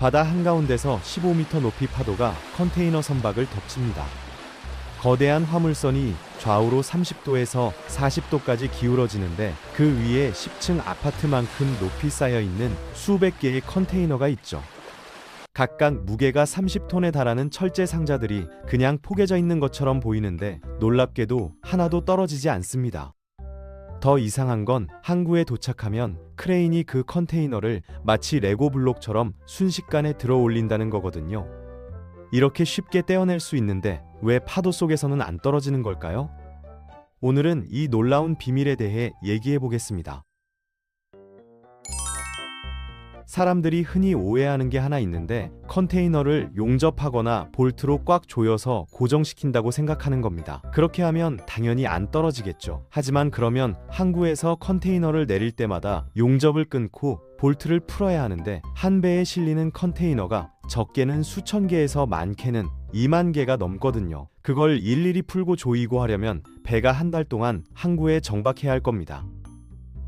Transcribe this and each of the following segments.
바다 한가운데서 15m 높이 파도가 컨테이너 선박을 덮칩니다. 거대한 화물선이 좌우로 30도에서 40도까지 기울어지는데 그 위에 10층 아파트만큼 높이 쌓여 있는 수백 개의 컨테이너가 있죠. 각각 무게가 30톤에 달하는 철제 상자들이 그냥 포개져 있는 것처럼 보이는데 놀랍게도 하나도 떨어지지 않습니다. 더 이상한 건 항구에 도착하면 크레인이 그 컨테이너를 마치 레고 블록처럼 순식간에 들어 올린다는 거거든요. 이렇게 쉽게 떼어낼 수 있는데 왜 파도 속에서는 안 떨어지는 걸까요? 오늘은 이 놀라운 비밀에 대해 얘기해 보겠습니다. 사람들이 흔히 오해하는 게 하나 있는데 컨테이너를 용접하거나 볼트로 꽉 조여서 고정시킨다고 생각하는 겁니다. 그렇게 하면 당연히 안 떨어지겠죠. 하지만 그러면 항구에서 컨테이너를 내릴 때마다 용접을 끊고 볼트를 풀어야 하는데 한 배에 실리는 컨테이너가 적게는 수천 개에서 많게는 2만 개가 넘거든요. 그걸 일일이 풀고 조이고 하려면 배가 한 달 동안 항구에 정박해야 할 겁니다.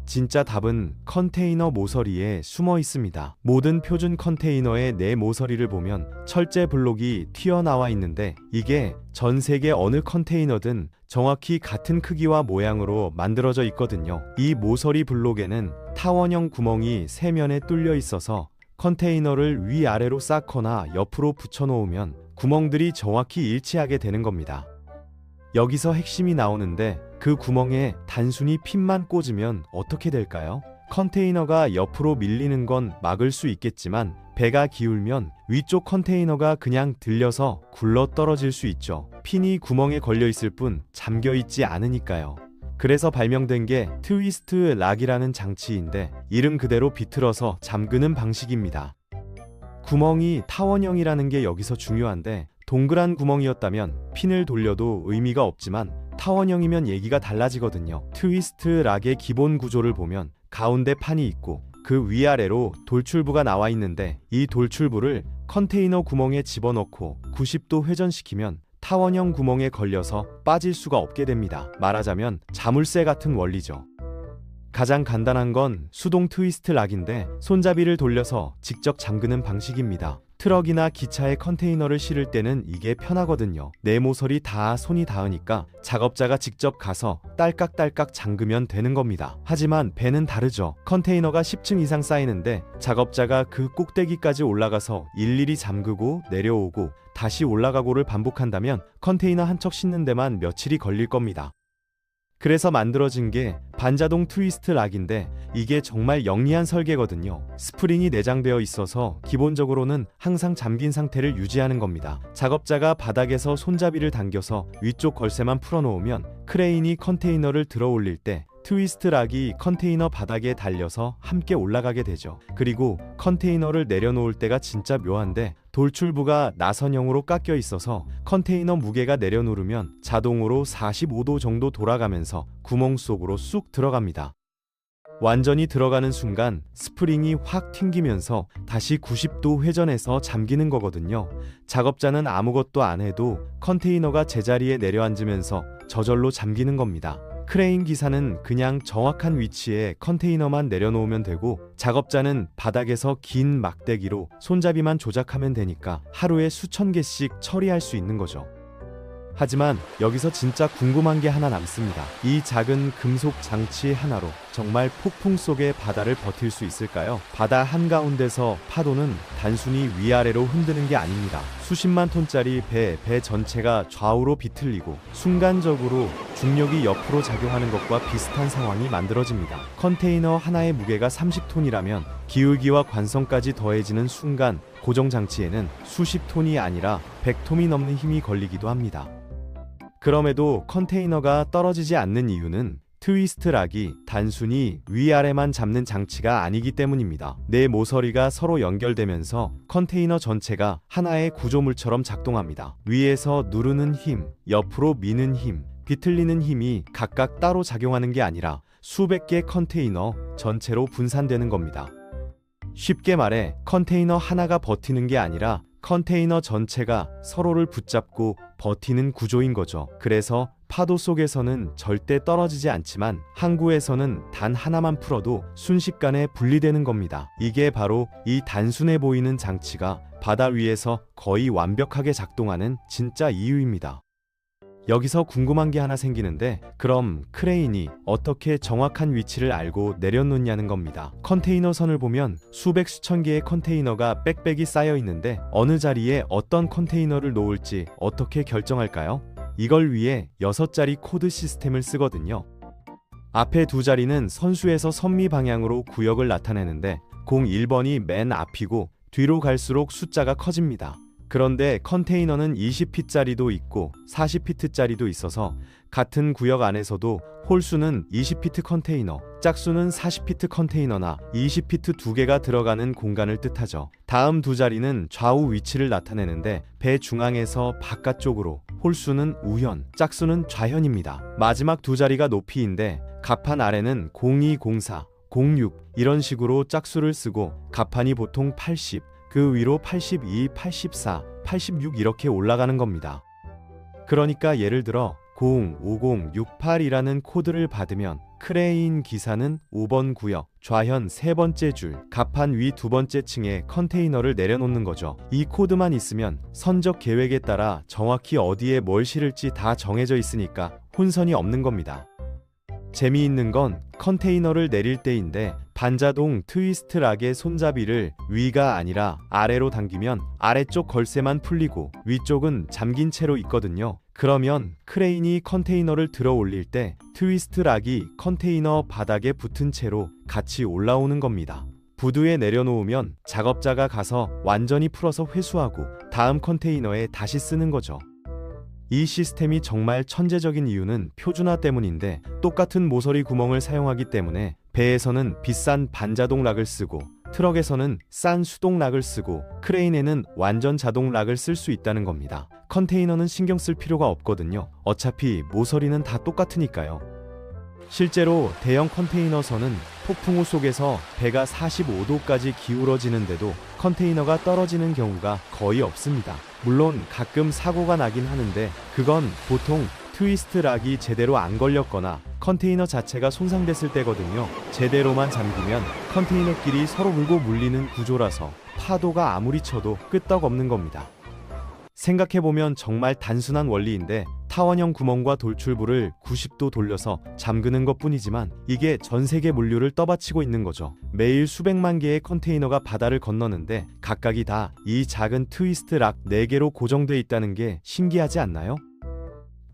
진짜 답은 컨테이너 모서리에 숨어 있습니다. 모든 표준 컨테이너의 내 모서리를 보면 철제 블록이 튀어나와 있는데 이게 전 세계 어느 컨테이너든 정확히 같은 크기와 모양으로 만들어져 있거든요. 이 모서리 블록에는 타원형 구멍이 세 면에 뚫려 있어서 컨테이너를 위아래로 쌓거나 옆으로 붙여놓으면 구멍들이 정확히 일치하게 되는 겁니다. 여기서 핵심이 나오는데 그 구멍에 단순히 핀만 꽂으면 어떻게 될까요? 컨테이너가 옆으로 밀리는 건 막을 수 있겠지만 배가 기울면 위쪽 컨테이너가 그냥 들려서 굴러 떨어질 수 있죠. 핀이 구멍에 걸려 있을 뿐 잠겨 있지 않으니까요. 그래서 발명된 게 트위스트 락이라는 장치인데 이름 그대로 비틀어서 잠그는 방식입니다. 구멍이 타원형이라는 게 여기서 중요한데 동그란 구멍이었다면 핀을 돌려도 의미가 없지만 타원형이면 얘기가 달라지거든요. 트위스트 락의 기본 구조를 보면 가운데 판이 있고 그 위아래로 돌출부가 나와 있는데 이 돌출부를 컨테이너 구멍에 집어넣고 90도 회전시키면 타원형 구멍에 걸려서 빠질 수가 없게 됩니다. 말하자면 자물쇠 같은 원리죠. 가장 간단한 건 수동 트위스트 락인데 손잡이를 돌려서 직접 잠그는 방식입니다. 트럭이나 기차에 컨테이너를 실을 때는 이게 편하거든요. 내 모서리 다 손이 닿으니까 작업자가 직접 가서 딸깍딸깍 잠그면 되는 겁니다. 하지만 배는 다르죠. 컨테이너가 10층 이상 쌓이는데 작업자가 그 꼭대기까지 올라가서 일일이 잠그고 내려오고 다시 올라가고를 반복한다면 컨테이너 한 척 싣는 데만 며칠이 걸릴 겁니다. 그래서 만들어진 게 반자동 트위스트 락인데 이게 정말 영리한 설계거든요. 스프링이 내장되어 있어서 기본적으로는 항상 잠긴 상태를 유지하는 겁니다. 작업자가 바닥에서 손잡이를 당겨서 위쪽 걸쇠만 풀어놓으면 크레인이 컨테이너를 들어 올릴 때 트위스트 락이 컨테이너 바닥에 달려서 함께 올라가게 되죠. 그리고 컨테이너를 내려놓을 때가 진짜 묘한데 돌출부가 나선형으로 깎여 있어서 컨테이너 무게가 내려누르면 자동으로 45도 정도 돌아가면서 구멍 속으로 쑥 들어갑니다. 완전히 들어가는 순간 스프링이 확 튕기면서 다시 90도 회전해서 잠기는 거거든요. 작업자는 아무것도 안 해도 컨테이너가 제자리에 내려앉으면서 저절로 잠기는 겁니다. 크레인 기사는 그냥 정확한 위치에 컨테이너만 내려놓으면 되고 작업자는 바닥에서 긴 막대기로 손잡이만 조작하면 되니까 하루에 수천 개씩 처리할 수 있는 거죠. 하지만 여기서 진짜 궁금한 게 하나 남습니다. 이 작은 금속 장치 하나로 정말 폭풍 속의 바다를 버틸 수 있을까요? 바다 한가운데서 파도는 단순히 위아래로 흔드는 게 아닙니다. 수십만 톤짜리 배, 배 전체가 좌우로 비틀리고 순간적으로 중력이 옆으로 작용하는 것과 비슷한 상황이 만들어집니다. 컨테이너 하나의 무게가 30톤이라면 기울기와 관성까지 더해지는 순간 고정 장치에는 수십 톤이 아니라 100톤이 넘는 힘이 걸리기도 합니다. 그럼에도 컨테이너가 떨어지지 않는 이유는 트위스트 락이 단순히 위아래만 잡는 장치가 아니기 때문입니다. 내 모서리가 서로 연결되면서 컨테이너 전체가 하나의 구조물처럼 작동합니다. 위에서 누르는 힘, 옆으로 미는 힘, 비틀리는 힘이 각각 따로 작용하는 게 아니라 수백 개 컨테이너 전체로 분산되는 겁니다. 쉽게 말해 컨테이너 하나가 버티는 게 아니라 컨테이너 전체가 서로를 붙잡고 버티는 구조인 거죠. 그래서 파도 속에서는 절대 떨어지지 않지만 항구에서는 단 하나만 풀어도 순식간에 분리되는 겁니다. 이게 바로 이 단순해 보이는 장치가 바다 위에서 거의 완벽하게 작동하는 진짜 이유입니다. 여기서 궁금한 게 하나 생기는데 그럼 크레인이 어떻게 정확한 위치를 알고 내려놓냐는 겁니다. 컨테이너 선을 보면 수백 수천 개의 컨테이너가 빽빽이 쌓여 있는데 어느 자리에 어떤 컨테이너를 놓을지 어떻게 결정할까요? 이걸 위해 6자리 코드 시스템을 쓰거든요. 앞에 두 자리는 선수에서 선미 방향으로 구역을 나타내는데 01번이 맨 앞이고 뒤로 갈수록 숫자가 커집니다. 그런데 컨테이너는 20피트짜리도 있고 40피트짜리도 있어서 같은 구역 안에서도 홀수는 20피트 컨테이너, 짝수는 40피트 컨테이너나 20피트 두 개가 들어가는 공간을 뜻하죠. 다음 두 자리는 좌우 위치를 나타내는데 배 중앙에서 바깥쪽으로 홀수는 우현, 짝수는 좌현입니다. 마지막 두 자리가 높이인데 갑판 아래는 0204, 06 이런 식으로 짝수를 쓰고 갑판이 보통 80, 그 위로 82, 84, 86 이렇게 올라가는 겁니다. 그러니까 예를 들어 05068이라는 코드를 받으면 크레인 기사는 5번 구역, 좌현 세 번째 줄, 갑판 위 두 번째 층에 컨테이너를 내려놓는 거죠. 이 코드만 있으면 선적 계획에 따라 정확히 어디에 뭘 실을지 다 정해져 있으니까 혼선이 없는 겁니다. 재미있는 건 컨테이너를 내릴 때인데 반자동 트위스트 락의 손잡이를 위가 아니라 아래로 당기면 아래쪽 걸쇠만 풀리고 위쪽은 잠긴 채로 있거든요. 그러면 크레인이 컨테이너를 들어 올릴 때 트위스트 락이 컨테이너 바닥에 붙은 채로 같이 올라오는 겁니다. 부두에 내려놓으면 작업자가 가서 완전히 풀어서 회수하고 다음 컨테이너에 다시 쓰는 거죠. 이 시스템이 정말 천재적인 이유는 표준화 때문인데 똑같은 모서리 구멍을 사용하기 때문에 배에서는 비싼 반자동 락을 쓰고 트럭에서는 싼 수동 락을 쓰고 크레인에는 완전 자동 락을 쓸 수 있다는 겁니다. 컨테이너는 신경 쓸 필요가 없거든요. 어차피 모서리는 다 똑같으니까요. 실제로 대형 컨테이너선은 폭풍 우 속에서 배가 45도까지 기울어지는데도 컨테이너가 떨어지는 경우가 거의 없습니다. 물론 가끔 사고가 나긴 하는데 그건 보통 트위스트 락이 제대로 안 걸렸거나 컨테이너 자체가 손상됐을 때거든요. 제대로만 잠기면 컨테이너끼리 서로 물고 물리는 구조라서 파도가 아무리 쳐도 끄떡없는 겁니다. 생각해보면 정말 단순한 원리인데 타원형 구멍과 돌출부를 90도 돌려서 잠그는 것 뿐이지만 이게 전 세계 물류를 떠받치고 있는 거죠. 매일 수백만 개의 컨테이너가 바다를 건너는데 각각이 다 이 작은 트위스트 락 4개로 고정돼 있다는 게 신기하지 않나요?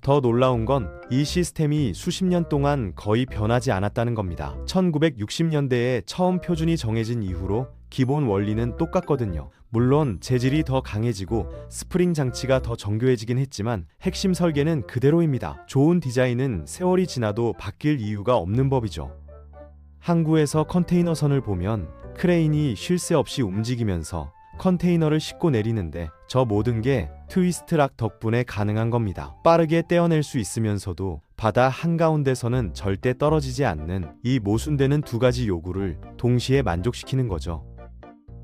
더 놀라운 건 이 시스템이 수십 년 동안 거의 변하지 않았다는 겁니다. 1960년대에 처음 표준이 정해진 이후로 기본 원리는 똑같거든요. 물론 재질이 더 강해지고 스프링 장치가 더 정교해지긴 했지만 핵심 설계는 그대로입니다. 좋은 디자인은 세월이 지나도 바뀔 이유가 없는 법이죠. 항구에서 컨테이너선을 보면 크레인이 쉴 새 없이 움직이면서 컨테이너를 싣고 내리는데 저 모든 게 트위스트 락 덕분에 가능한 겁니다. 빠르게 떼어낼 수 있으면서도 바다 한가운데서는 절대 떨어지지 않는 이 모순되는 두 가지 요구를 동시에 만족시키는 거죠.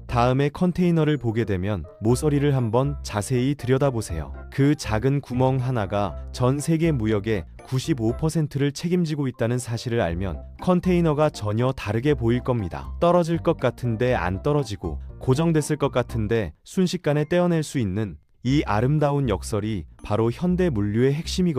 다음에 컨테이너를 보게 되면 모서리를 한번 자세히 들여다보세요. 그 작은 구멍 하나가 전 세계 무역의 95%를 책임지고 있다는 사실을 알면 컨테이너가 전혀 다르게 보일 겁니다. 떨어질 것 같은데 안 떨어지고 고정됐을 것 같은데 순식간에 떼어낼 수 있는 이 아름다운 역설이 바로 현대 물류의 핵심이거든요.